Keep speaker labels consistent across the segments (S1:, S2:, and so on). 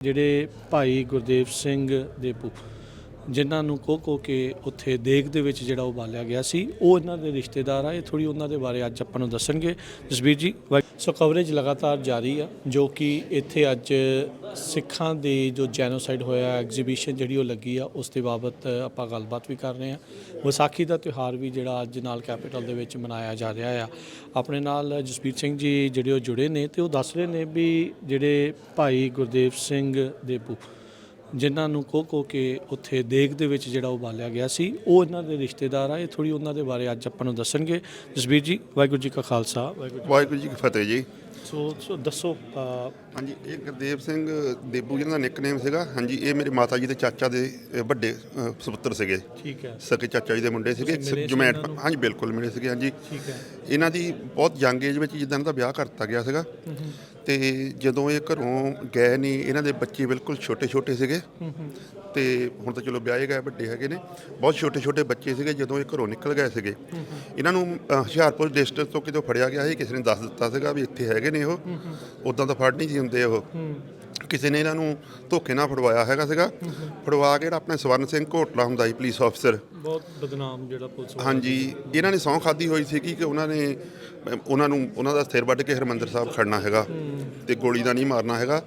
S1: ਜਿਹੜੇ ਭਾਈ ਗੁਰਦੇਵ ਸਿੰਘ ਦੇਪੂ ਜਿਨ੍ਹਾਂ ਨੂੰ ਕੋ ਕੋ ਕੇ ਉੱਥੇ ਦੇਗ ਦੇ ਵਿੱਚ ਜਿਹੜਾ ਉਬਾਲਿਆ ਗਿਆ ਸੀ, ਉਹ ਇਹਨਾਂ ਦੇ ਰਿਸ਼ਤੇਦਾਰ ਆ। ਇਹ ਥੋੜੀ ਉਹਨਾਂ ਦੇ ਬਾਰੇ ਅੱਜ ਆਪਾਂ ਨੂੰ ਦੱਸਣਗੇ। ਜਸਬੀਰ ਜੀ ਵਾਹਿ- ਸੋ ਕਵਰੇਜ ਲਗਾਤਾਰ ਜਾਰੀ ਆ, ਜੋ ਕਿ ਇੱਥੇ ਅੱਜ ਸਿੱਖਾਂ ਦੇ ਜੋ ਜੈਨੋਸਾਈਡ ਹੋਇਆ ਐਗਜ਼ੀਬਿਸ਼ਨ ਜਿਹੜੀ ਉਹ ਲੱਗੀ ਆ, ਉਸ ਦੇ ਬਾਬਤ ਆਪਾਂ ਗੱਲਬਾਤ ਵੀ ਕਰ ਰਹੇ ਆ। ਵਿਸਾਖੀ ਦਾ ਤਿਉਹਾਰ ਵੀ ਜਿਹੜਾ ਅੱਜ ਨਾਲ ਕੈਪੀਟਲ ਦੇ ਵਿੱਚ ਮਨਾਇਆ ਜਾ ਰਿਹਾ ਆ। ਆਪਣੇ ਨਾਲ ਜਸਬੀਰ ਸਿੰਘ ਜੀ ਜਿਹੜੇ ਉਹ ਜੁੜੇ ਨੇ, ਤੇ ਉਹ ਦੱਸ ਰਹੇ ਨੇ ਵੀ ਜਿਹੜੇ ਭਾਈ ਗੁਰਦੇਵ ਸਿੰਘ ਦੇ ਦੇਪੂ ਜਿਨ੍ਹਾਂ ਨੂੰ ਕੋ ਕੋ ਕੇ ਉੱਥੇ ਦੇਗ ਦੇ ਵਿੱਚ ਜਿਹੜਾ ਉਹ ਬਾਲਿਆ ਗਿਆ ਸੀ ਉਹ ਇਹਨਾਂ ਦੇ ਰਿਸ਼ਤੇਦਾਰ ਆ। ਇਹ ਥੋੜੀ ਉਹਨਾਂ ਦੇ ਬਾਰੇ ਅੱਜ ਆਪਾਂ ਨੂੰ ਦੱਸਣਗੇ। ਜਸਬੀਰ ਜੀ ਵਾਹਿਗੁਰੂ ਜੀ ਕਾ ਖਾਲਸਾ ਵਾਹਿਗੁਰੂ
S2: ਜੀ ਕੀ ਫਤਿਹ। ਜੀ
S1: ਸੋ ਸੋ ਦੱਸੋ
S2: ਹਾਂਜੀ ਇਹ ਗੁਰਦੇਵ ਸਿੰਘ ਦੇਬੂ ਜਿਹਨਾਂ ਦਾ ਨਿਕਨੇਮ ਸੀਗਾ। ਹਾਂਜੀ ਇਹ ਮੇਰੇ ਮਾਤਾ ਜੀ ਦੇ ਚਾਚਾ ਦੇ ਵੱਡੇ ਸੁਪੁੱਤਰ ਸੀਗੇ।
S1: ਠੀਕ ਹੈ।
S2: ਸਕੇ ਚਾਚਾ ਜੀ ਦੇ ਮੁੰਡੇ ਸੀਗੇ। ਜੁਮੈਟ? ਹਾਂਜੀ ਬਿਲਕੁਲ ਮਿਲੇ ਸੀਗੇ ਹਾਂਜੀ।
S1: ਠੀਕ ਹੈ।
S2: ਇਹਨਾਂ ਦੀ ਬਹੁਤ ਯੰਗ ਏਜ ਵਿੱਚ ਜਿੱਦਾਂ ਦਾ ਵਿਆਹ ਕਰਤਾ ਗਿਆ ਸੀਗਾ। ਤੇ ਜਦੋਂ ਇਹ ਘਰੋਂ ਗਏ ਨਹੀਂ ਇਹਨਾਂ ਦੇ ਬੱਚੇ ਬਿਲਕੁਲ ਛੋਟੇ ਛੋਟੇ ਸੀਗੇ। ਤੇ ਹੁਣ ਤਾਂ ਚਲੋ ਵਿਆਹੇ ਗਏ ਵੱਡੇ ਹੈਗੇ ਨੇ। ਬਹੁਤ ਛੋਟੇ ਛੋਟੇ ਬੱਚੇ ਸੀਗੇ ਜਦੋਂ ਇਹ ਘਰੋਂ ਨਿਕਲ ਗਏ ਸੀਗੇ। ਇਹਨਾਂ ਨੂੰ ਹੁਸ਼ਿਆਰਪੁਰ ਡਿਸਟ੍ਰਿਕਟ ਤੋਂ ਕਿਤੋਂ ਫੜਿਆ ਗਿਆ ਸੀ ਕਿਸੇ ਨੇ ਦੱਸ ਦਿੱਤਾ ਸੀਗਾ ਵੀ ਇੱਥੇ ਹੈਗੇ ਨੇ ਉਹ। ਉਦਾਂ ਤਾਂ ਫੜ ਨਹੀਂ ਸੀ ਹੁੰਦੇ ਉਹ। ਕਿਸੇ ਨੇ ਇਹਨਾਂ ਨੂੰ ਧੋਖੇ ਨਾਲ ਫੜਵਾਇਆ ਹੈਗਾ ਸੀਗਾ। ਫੜਵਾ ਕੇ ਜਿਹੜਾ ਆਪਣੇ ਸਵਰਨ ਸਿੰਘ ਘੋਟਲਾ ਹੁੰਦਾ ਸੀ ਪੁਲਿਸ ਆਫਸਰ
S1: ਬਹੁਤ ਬਦਨਾਮ ਜਿਹੜਾ ਪੁਲਿਸ।
S2: ਹਾਂਜੀ ਇਹਨਾਂ ਨੇ ਸਹੁੰ ਖਾਦੀ ਹੋਈ ਸੀ ਕਿ ਉਹਨਾਂ ਨੇ ਉਹਨਾਂ ਨੂੰ ਉਹਨਾਂ ਦਾ ਸਿਰ ਵੱਢ ਕੇ ਹਰਮੰਦਰ ਸਾਹਿਬ ਖੜਨਾ ਹੈਗਾ ਤੇ ਗੋਲੀ ਦਾ ਨਹੀਂ ਮਾਰਨਾ ਹੈਗਾ।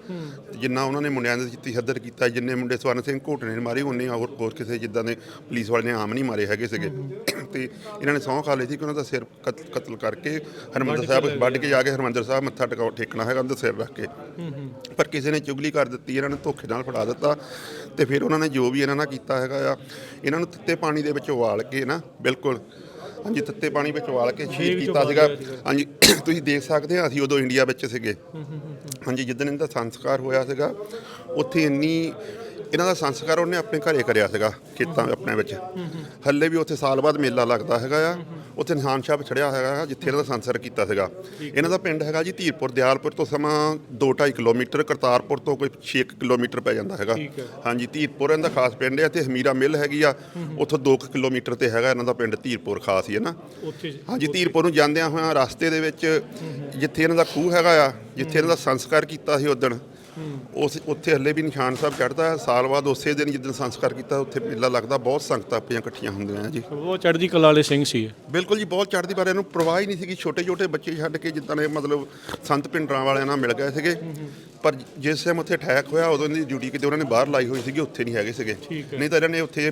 S2: ਜਿੰਨਾ ਉਹਨਾਂ ਨੇ ਮੁੰਡਿਆਂ ਦੇ ਜਿੱਤੀ ਹੱਦਰ ਕੀਤਾ ਜਿੰਨੇ ਮੁੰਡੇ ਸਵਰਨ ਸਿੰਘ ਘੋਟਣੇ ਨੇ ਮਾਰੇ ਉਹਨੇ ਹੋਰ ਹੋਰ ਕਿਸੇ ਜਿੱਦਾਂ ਦੇ ਪੁਲਿਸ ਵਾਲੇ ਨੇ ਆਮ ਨਹੀਂ ਮਾਰੇ ਹੈਗੇ ਸੀਗੇ। ਤੇ ਇਹਨਾਂ ਨੇ ਸਹੁੰ ਖਾ ਲਈ ਸੀ ਕਿ ਉਹਨਾਂ ਦਾ ਸਿਰ ਕਤ- ਕਤਲ ਕਰਕੇ ਹਰਮੰਦਰ ਸਾਹਿਬ ਵੱਢ ਕੇ ਜਾ ਕੇ ਹਰਮੰਦਰ ਸਾਹਿਬ ਮੱਥਾ ਟਿਕਾਉ ਠੇਕਣਾ ਹੈਗਾ ਉਹਦਾ ਸਿਰ ਰੱਖ ਕੇ। ਪਰ ਕਿਸੇ ਨੇ ਚੁਗਲੀ ਕਰ ਦਿੱਤੀ, ਇਹਨਾਂ ਨੇ ਧੋਖੇ ਨਾਲ ਫੜਾ ਦਿੱਤਾ ਤੇ ਫਿਰ ਉਹਨਾਂ ਨੇ ਜੋ ਵੀ ਇਹਨਾਂ ਨਾਲ ਕੀਤਾ ਹੈਗਾ ਆ, ਇਹਨਾਂ ਨੂੰ ਤਿੱਤੇ ਪਾਣੀ ਦੇ ਵਿੱਚ ਉਬਾਲ ਕੇ ਨਾ ਬਿਲਕੁਲ ਹਾਂਜੀ। ਤੱਤੇ ਪਾਣੀ ਵਿੱਚ ਉਬਾਲ ਕੇ ਸ਼ਹੀਦ ਕੀਤਾ ਸੀਗਾ। ਹਾਂਜੀ। ਤੁਸੀਂ ਦੇਖ ਸਕਦੇ ਆ ਅਸੀਂ ਉਦੋਂ ਇੰਡੀਆ ਵਿੱਚ ਸੀਗੇ। ਹਾਂਜੀ ਜਿੱਦਣ ਇਹਨਾਂ ਦਾ ਸੰਸਕਾਰ ਹੋਇਆ ਸੀਗਾ ਉੱਥੇ ਇੰਨੀ ਇਹਨਾਂ ਦਾ ਸੰਸਕਾਰ ਉਹਨੇ ਆਪਣੇ ਘਰੇ ਕਰਿਆ ਸੀਗਾ ਖੇਤਾਂ ਆਪਣੇ ਵਿੱਚ। ਹੱਲੇ ਵੀ ਉੱਥੇ ਸਾਲ ਬਾਅਦ ਮੇਲਾ ਲੱਗਦਾ ਹੈਗਾ ਆ। ਉੱਥੇ ਨਿਸ਼ਾਨ ਸਾਹਿਬ ਛੜਿਆ ਹੈਗਾ ਜਿੱਥੇ ਇਹਨਾਂ ਦਾ ਸੰਸਕਾਰ ਕੀਤਾ ਸੀਗਾ। ਇਹਨਾਂ ਦਾ ਪਿੰਡ ਹੈਗਾ ਜੀ ਧੀਰਪੁਰ ਦਿਆਲਪੁਰ ਤੋਂ ਸਮਾਂ 2.5 ਕਿਲੋਮੀਟਰ ਕਰਤਾਰਪੁਰ ਤੋਂ ਕੋਈ 6 ਕਿਲੋਮੀਟਰ ਪੈ ਜਾਂਦਾ ਹੈਗਾ। ਹਾਂਜੀ ਧੀਰਪੁਰ ਇਹਨਾਂ ਦਾ ਖਾਸ ਪਿੰਡ ਹੈ ਤੇ ਹਮੀਰਾ ਮਿੱਲ ਹੈਗੀ ਆ। ਉੱਥੋਂ 2 ਕਿਲੋਮੀਟਰ ਤੇ ਹੈਗਾ ਇਹਨਾਂ ਦਾ ਪਿੰਡ ਧੀਰਪੁਰ ਖਾਸ ਹੀ ਹੈ ਨਾ।
S1: ਉੱਥੇ
S2: ਹਾਂਜੀ ਧੀਰਪੁਰ ਨੂੰ ਜਾਂਦਿਆਂ ਹੋਇਆਂ ਰਸਤੇ ਦੇ ਵਿੱਚ ਜਿੱਥੇ ਇਹਨਾਂ ਦਾ ਖੂਹ ਹੈਗਾ ਆ ਜਿੱਥੇ ਇਹਨਾਂ ਦਾ ਸੰਸਕਾਰ ਕੀਤਾ ਸੀ ਉਦਣ ਉਸ ਉੱਥੇ ਹੱਲੇ ਵੀ ਨਿਸ਼ਾਨ ਸਾਹਿਬ ਚੜਦਾ ਹੈ। ਸਾਲ ਬਾਅਦ ਉਸੇ ਦਿਨ ਜਿੱਦਣ ਸੰਸਕਾਰ ਕੀਤਾ ਉੱਥੇ ਮੇਲਾ ਲੱਗਦਾ ਬਹੁਤ ਸੰਗਤਾਂ ਆਪਣੀਆਂ ਇਕੱਠੀਆਂ ਹੁੰਦੀਆਂ ਜੀ।
S1: ਉਹ ਚੜ੍ਹਦੀ ਕਲਾ ਵਾਲੇ ਸਿੰਘ ਸੀ।
S2: ਬਿਲਕੁਲ ਜੀ ਬਹੁਤ ਚੜ੍ਹਦੀ ਬਾਰੇ ਇਹਨੂੰ ਪਰਵਾਹ ਹੀ ਨਹੀਂ ਸੀਗੀ। ਛੋਟੇ ਛੋਟੇ ਬੱਚੇ ਛੱਡ ਕੇ ਜਿੱਦਾਂ ਦੇ ਮਤਲਬ ਸੰਤ ਪਿੰਡਰਾਂ ਵਾਲਿਆਂ ਨਾਲ ਮਿਲ ਗਏ ਸੀਗੇ। ਪਰ ਜਿਸ ਟਾਈਮ ਉੱਥੇ ਅਟੈਕ ਹੋਇਆ ਉਦੋਂ ਦੀ ਡਿਊਟੀ ਕਿਤੇ ਉਹਨਾਂ ਨੇ ਬਾਹਰ ਲਾਈ ਹੋਈ ਸੀਗੀ ਉੱਥੇ ਨਹੀਂ ਹੈਗੇ ਸੀਗੇ। ਨਹੀਂ ਤਾਂ ਇਹਨਾਂ ਨੇ ਉੱਥੇ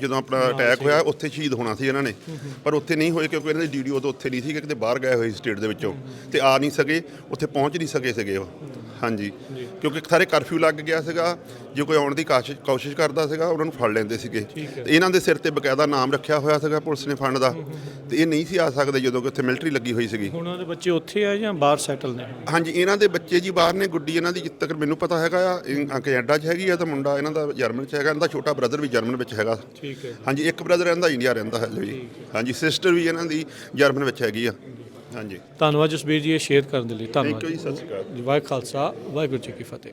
S2: ਜਦੋਂ ਆਪਣਾ ਅਟੈਕ ਹੋਇਆ ਉੱਥੇ ਸ਼ਹੀਦ ਹੋਣਾ ਸੀ ਇਹਨਾਂ ਨੇ। ਪਰ ਉੱਥੇ ਨਹੀਂ ਹੋਏ ਕਿਉਂਕਿ ਇਹਨਾਂ ਦੀ ਡਿਊਟੀ ਉਦੋਂ ਉੱਥੇ ਨਹੀਂ ਸੀ ਕਿਤੇ ਬਾਹਰ ਗਏ ਹੋਏ ਸਟੇਟ ਦੇ ਵਿੱਚੋਂ। ਤੇ ਆ ਨਹੀਂ ਸਕੇ ਉੱਥੇ ਪਹੁੰਚ ਨਹੀਂ ਸਕੇ ਸੀਗੇ ਉਹ। ਹਾਂਜੀ। ਕਿਉਂਕਿ ਸਾਰੇ ਕਰਫਿਊ ਲੱਗ ਗਿਆ ਸੀਗਾ। ਜੇ ਕੋਈ ਆਉਣ ਦੀ ਕਾਸ਼ਿਸ਼ ਕੋਸ਼ਿਸ਼ ਕਰਦਾ ਸੀਗਾ ਉਹਨਾਂ ਨੂੰ ਫੜ ਲੈਂਦੇ ਸੀਗੇ। ਤੇ ਇਹਨਾਂ ਦੇ ਸਿਰ ਤੇ ਬਕਾਇਦਾ ਨਾਮ ਰੱਖਿਆ ਹੋਇਆ ਸੀਗਾ ਪੁਲਿਸ ਨੇ ਫੰਡ ਦਾ। ਤੇ ਇਹ ਨਹੀਂ ਸੀ ਆ ਸਕਦੇ ਜਦੋਂ ਕਿ ਉੱਥੇ ਮਿਲਟਰੀ ਲੱਗੀ ਹੋਈ ਸੀਗੀ।
S1: ਹੁਣ ਉਹਨਾਂ ਦੇ ਬੱਚੇ ਉੱਥੇ ਆ ਜਾਂ ਬਾਹਰ ਸੈਟਲ ਨੇ?
S2: ਹਾਂਜੀ ਇਹਨਾਂ ਦੇ ਬੱਚੇ ਜੀ ਬਾਹਰ ਨੇ ਗੁੱਡੀ ਇਹਨਾਂ ਦੀ ਜਿੱਥੇ ਤੱਕ ਮੈਨੂੰ ਪਤਾ ਹੈਗਾ ਆ ਇਹ ਕੈਨੇਡਾ 'ਚ ਹੈਗੀ ਆ ਤਾਂ ਮੁੰਡਾ ਇਹਨਾਂ ਦਾ ਜਰਮਨ 'ਚ ਹੈਗਾ ਇਹਨਾਂ ਦਾ ਛੋਟਾ ਬ੍ਰਦਰ ਵੀ ਜਰਮਨ ਵਿੱਚ ਹੈਗਾ।
S1: ਠੀਕ ਹੈ।
S2: ਹਾਂਜੀ ਇੱਕ ਬ੍ਰਦਰ ਰਹਿੰਦਾ ਇੰਡੀਆ ਰਹਿੰਦਾ ਹੈ। ਜੀ ਹਾਂਜੀ ਸਿਸਟਰ ਵੀ ਇਹਨਾਂ ਦੀ ਜਰਮਨ ਵਿੱਚ ਹੈਗੀ ਆ। ਹਾਂਜੀ।
S1: ਧੰਨਵਾਦ ਜਸਬੀਰ ਜੀ ਇਹ ਸ਼ੇਅਰ ਕਰਨ ਦੇ ਲਈ
S2: ਥੈਂਕ
S1: ਧੰਨਵਾਦ
S2: ਯੂ ਜੀ ਸਤਿ ਸ਼੍ਰੀ ਅਕਾਲ।
S1: ਜੀ ਵਾਹਿ ਖਾਲਸਾ ਵਾਹਿਗੁਰੂ ਜੀ ਕੀ ਫਤਿਹ।